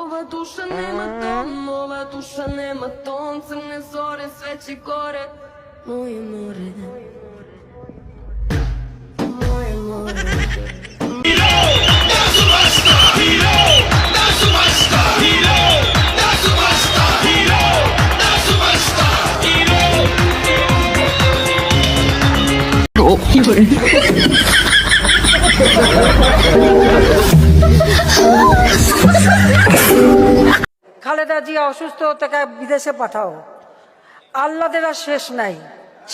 Ова душа нема тон, ова душа нема тон. Crne zore, sve će gore Moje more Moje more Hero, da su basta Hero, da su basta Hero, da su basta Hero, da su basta Hero. Oh, Hero Khaleda Zia অসুস্থ তাকে বিদেশে পাঠাও। আল্লাদের আর শেষ নাই।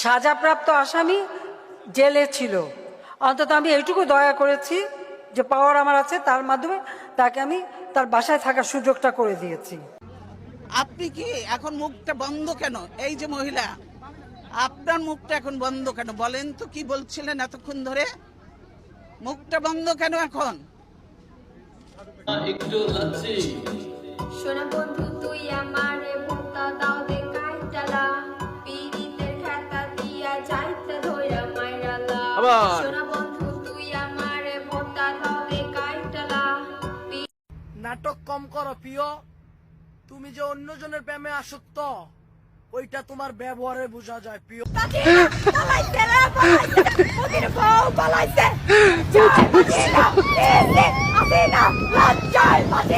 সাজাপ্রাপ্ত আসামি জেলে ছিল। অন্তত আমি এইটুকু দয়া করেছি যে পাওয়ার আমার আছে তার মাধ্যমে তাকে আমি তার বাসায় থাকার সুযোগটা করে দিয়েছি। আপনি কি এখন মুখটা বন্ধ কেন? এই যে মহিলা আপনার মুখটা এখন বন্ধ কেন? বলেন তো কি বলছিলেন এতক্ষণ ধরে? মুখটা বন্ধ কেন এখন? সোনা বন্ধু তুই আমারে ভোক্তা দাও দে কাইটালা। পীড়িতের খাতা দিয়া যাইতে ধইরা মাইরালা। সোনা বন্ধু তুই আমারে ভোক্তা দাও দে কাইটালা। নাটক কম করো প্রিয়। তুমি যে অন্যজনের প্রেমে আসক্ত ওইটা তোমার ব্যবহারে বোঝা যায় প্রিয়।